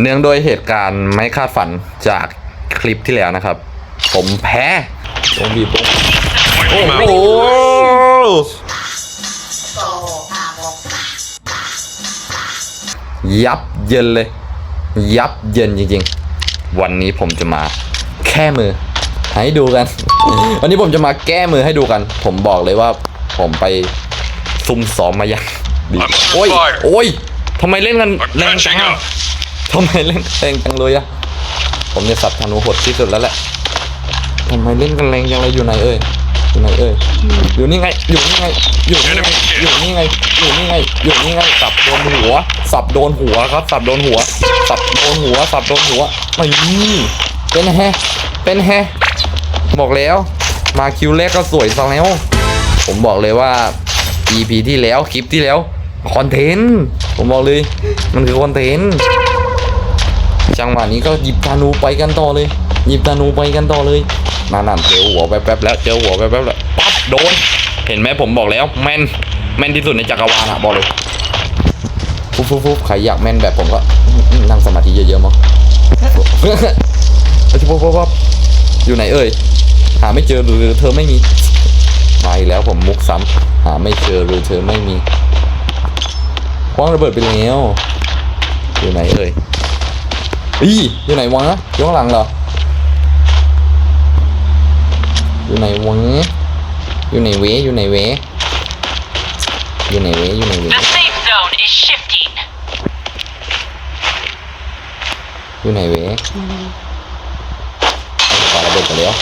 เนื่องโดยเหตุการณ์ไม่คาดฝันจากคลิปที่แล้วนะครับ ผมแพ้วงบีบงโอ้โหยับเยินเลย ยับเยินจริงๆ วันนี้ผมจะมาแค่มือ ให้ดูกัน วันนี้ผมจะมาแก้มือให้ดูกัน ผมบอกเลยว่าผมไปซุ่มซ้อมมาอย่างดีโอ้ยโอ้ยทำไมเล่นกันแรงจัง catching อะ ทำไมเล่นแรงจังเลยอะผมเนี่ยสับธนูหดที่สุดแล้วแหละทำไมเล่นกันแรงจังเลยอยู่ไหนเอ่ยอยู่ไหนเอ่ยอยู่นี่ไง อยู่นี่ไง อยู่นี่ไง อยู่นี่ไง อยู่นี่ไง อยู่นี่ไง สับโดนหัว สับโดนหัวครับ สับโดนหัว สับโดนหัว สับโดนหัวไม่เป็นแฮเป็นแฮบอกแล้ว มาคิวแรกก็สวยซะแล้ว ผมบอกเลยว่า EP ที่แล้ว คลิปที่แล้ว คอนเทนต์ ผมบอกเลย มันคือคอนเทนต์ จังหวะนี้ก็หยิบธนูไปกันต่อเลย หยิบธนูไปกันต่อเลยนั่นนั่นเจอหัวแป๊บๆแล้วเจอหัวแป๊บๆแล้วปั๊บโดน เห็นไหมผมบอกแล้วแม่นแม่นที่สุดในจักรวาลอะบอกเลยฟุ๊บฟุ๊บฟุ๊บใครอยากแม่นแบบผมก็นั่งสมาธิเยอะๆมั้งปุ๊บปุ๊บปุ๊บอยู่ไหนเอ่ยหาไม่เจอหรือเธอไม่มีมาอีกแล้วผมมุกซ้ำหาไม่เจอหรือเธอไม่มีคว้างระเบิดไปแล้วอยู่ไหนเอ่ย อีอยู่ไหนวะอยู่ข้างหลังเหรอ อยู่ไหนวะอยู่ไหนเวอยู่ไหนเวอยู่ไหนเวอยู่ไหนเว The safe zone is shifting. อยู่ไหนเวขอระเบิดไปแล้ว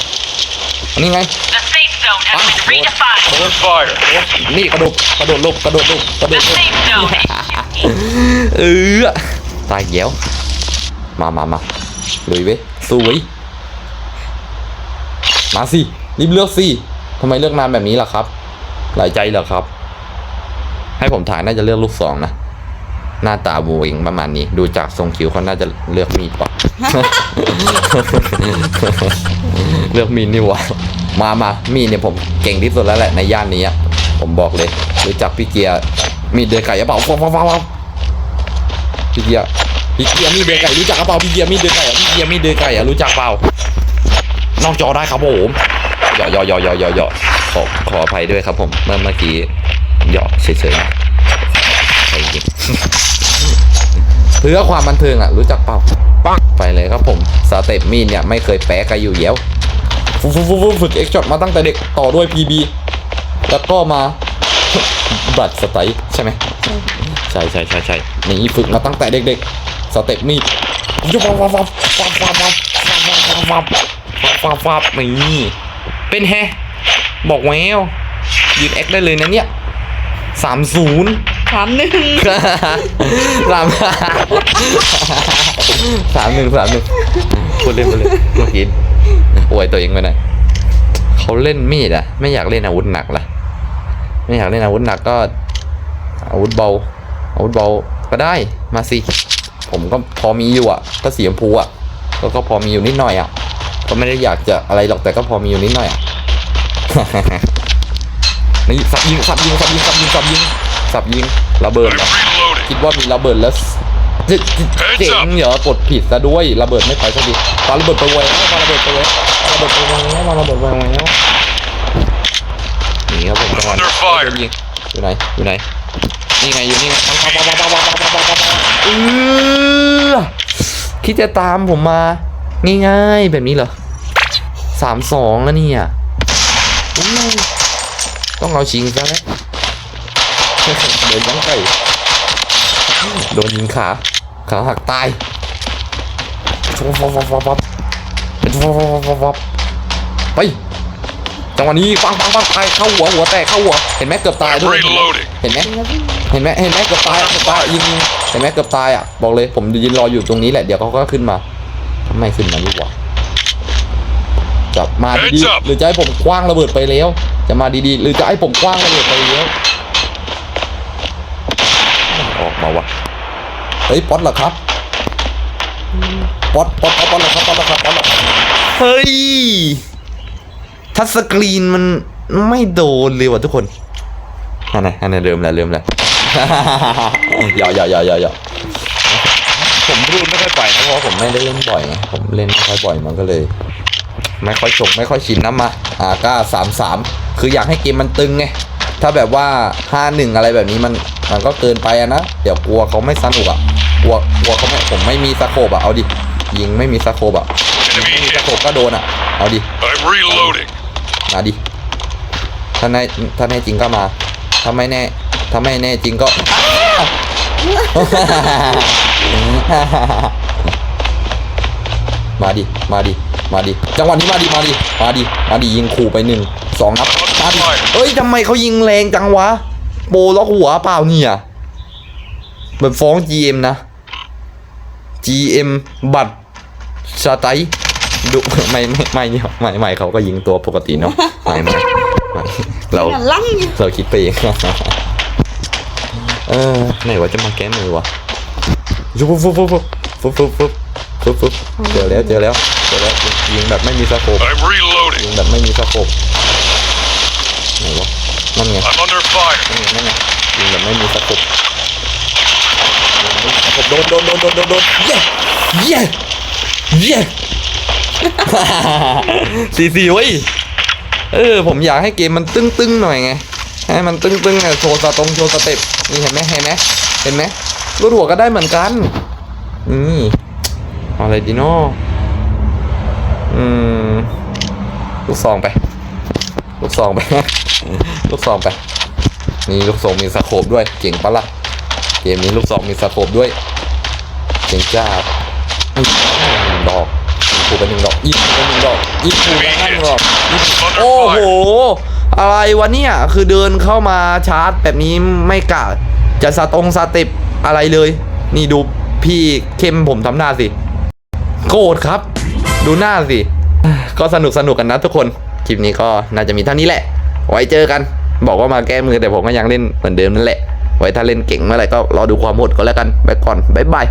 อันนี้ไง The safe zone has been redefined. Under fire. นี่กระโดดกระโดดหลบกระโดดหลบกระโด The ดหลบ safe zone is shifting. เออตายแย้ว มามามาลุยเว้ยสู้เว้ยมาสิรีบเลือกสิทำไมเลือกนานแบบนี้ล่ะครับ หลายใจเหรอครับ ให้ผมถ่ายน่าจะเลือกลูกสองนะหน้าตาบูเองประมาณนี้ ดูจากทรงคิ้วเขาน่าจะเลือกมีดป่ะเลือกมีดนี่หวะมามามีดเนี่ยผมเก่งที่สุดแล้วแหละในย่านนี้ผมบอกเลย รู้จักพี่เกียร์มีดเดือยไก่กระเป๋าฟ้าวฟ้าวฟ้าวฟ้าวพี่เกียร์ พี่เกียร์มีเดือไก่รู้จักกระเป๋าพี่เกียร์มีเดือไก่พี่เกียร์มีเดือไก่รู้จักเปล่านอกจอได้ครับผมหยอกหยอกหยอกหยอกหยอกหยอกขอขออภัยด้วยครับผมเมื่อเมื่อกี้หยอกเฉยๆนะใจเย็นเพื่อความบันเทิงอะรู้จักเปล่าปังไปเลยครับผมสเต็ปมีดเนี่ยไม่เคยแพ้ใครอยู่เยวฟูฟูฟูฟูฝึกเอ็กช็อตมาตั้งแต่เด็กต่อด้วย PB แล้วก็มาบัตรสไตล์ใช่ไหมใช่ใช่ใช่ใช่นี่ฝึกมาตั้งแต่เด็กๆ สเต็ปมีดยุบวับวับวับวับวับวับวับวับวับวับนี่เป็นแฮบอกแววยืนเอ็กได้เลยนะเนี่ยสามศูนย์สามหนึ่งสามสามหนึ่งสามหนึ่งพูดเล่นพูดเล่นเมื่อกี้อวยตัวเองไปหน่อยเขาเล่นมีดอะไม่อยากเล่นอาวุธหนักล่ะ ไม่อยากเล่นอาวุธหนักก็อาวุธเบาอาวุธเบาก็ได้มาสิ ผมก็พอมีอยู่อะก็สีชมพูอะก็ก็พอมีอยู่นิดหน่อยอะก็ไม่ได้อยากจะอะไรหรอกแต่ก็พอมีอยู่นิดหน่อยอะนี่สับยิงสับยิงสับยิงสับยิงสับยิงสับยิงระเบิด I'm เหรอ reloading. คิดว่ามีระเบิดแล้วเจเจ๋งเหรอกดผิดซะด้วยระเบิดไม่ไปสักทีปาระเบิดไปไว้ปาระเบิดไปไว้ปาระเบิดไปไว้ปาระเบิดไปไว้นี่ครับผมจังหวะนี้ Under fire โดนยิงอยู่ไหนอยู่ไหน นี่ไงอยู่นี่ไงเออคิดจะตามผมมา ง่ายๆแบบนี้เหรอสามสองแล้วเนี่ยต้องเอาชิงซะแล้วเดินยังไก่โดนยิงขาขาหักตายฟบฟบฟบฟบฟบฟบฟบไป จังหวะนี้ปังปังปังตายเข้าหัวหัวแตกเข้าหัวเห็นไหมเกือบตาย I'm ด้วย reloading. เห็นไหมเห็นไหมเห็นไหมเกือบตายเกือบตายยิงยิงเห็นไหมเกือบตายอะบอกเลยผมยืนรออยู่ตรงนี้แหละเดี๋ยวเขาก็ขึ้นมาทำไมขึ้นมาดีกว่าจับมาดี Heads up ๆหรือจะให้ผมคว้างระเบิดไปแล้ว จะมาดีๆ หรือจะให้ผมคว้างระเบิดไปแล้วออกมาวะเฮ้ยป๊อตเหรอครับป๊อตป๊อตป๊อตป๊อตเหรอครับป๊อตเหรอครับป๊อตเหรอครับเฮ้ย ทัชสกรีนมันไม่โดนเลยว่ะทุกคนอันไหนอันไหนเริ่มแล้วเริ่มแล้วหยอกหยอกหยอกหยอกหยอกผมพูดไม่ค่อยไปเพราะผมไม่ได้เล่นบ่อยไงผมเล่นไม่ค่อยบ่อยมันก็เลย ไม่ค่อยชงไม่ค่อยชินน้ำมาอ่าก็สามสามคืออยากให้เกมมันตึงไงถ้าแบบว่าห้าหนึ่งอะไรแบบนี้มันมันก็เกินไปอะนะเดี๋ยวกลัวเขาไม่สนุกอะกลัวกลัวเขาไม่ผมไม่มีสโคบอะเอาดิยิงไม่มีสโคบอะไม่มีสโคบก็โดนอะเอาดิ I'm reloading. มาดิถ้าแน่ถ้าแน่จริงก็มาถ้าไม่แน่ถ้าไม่แน่จริงก็มาดิ มาดิ มาดิ จังหวะนี้มาดิ มาดิ มาดิ มาดิ ยิงขู่ไปหนึ่งสองนัดมาดิเอ้ยทำไมเขายิงแรงจังวะ โปล็อกหัวเปล่าเนี่ยเหมือนฟ้อง GM นะ GM บัตรสไตล์ ดุไม่ไม่ไม่เนี่ยไม่ไม่เขาก็ยิงตัวปกติเนาะไม่ไม่ไม่เราอย่าลั่งอยู่เราคิดไปเองเออไหนว่าจะมาแก้มือวะฟุบฟุบฟุบฟุบฟุบฟุบฟุบฟุบฟุบเจอแล้วเจอแล้วเจอแล้วยิงแบบไม่มีสโคป I'm reloading. ยิงแบบไม่มีสโคปไหนวะนั่นไง I'm under fire. นั่นไงนั่นไงยิงแบบไม่มีสโคปโดนโดนโดนโดนโดนโดนเย้เย้เย้ สี่สี่เว้ย เออ ผมอยากให้เกมมันตึ้งๆหน่อยไง ให้มันตึ้งๆอะโชว์สตรงโชว์สเต็ปนี่เห็นไหมเห็นไหมเห็นไหมรูดหัวก็ได้เหมือนกันนี่ออะไรดีโน่อืม ลูกซองไป ลูกซองไป ลูกซองไป นี่ลูกซองมีสโคปด้วย เก่งปะล่ะ เกมนี้ลูกซองมีสโคปด้วย เก่งจ้าบุ๊ยดอก ขู่ไปหนึ่งดอกยิงขู่ไปหนึ่งดอกยิงขู่ไปห้าดอกยิง Under โอ้โห fire. อะไรวะเนี่ยคือเดินเข้ามาชาร์จแบบนี้ไม่กะจะสตรงสเต็ปอะไรเลย นี่ดูพี่เข้มผมทำหน้าสิ โกรธครับ ดูหน้าสิ ก็สนุกสนุกกันนะทุกคน คลิปนี้ก็น่าจะมีเท่านี้แหละ ไว้เจอกัน บอกว่ามาแก้มือแต่ผมก็ยังเล่นเหมือนเดิมนั่นแหละ ไว้ถ้าเล่นเก่งเมื่อไหร่ก็รอดูความโหดก็แล้วกัน ไปก่อน บ๊ายบาย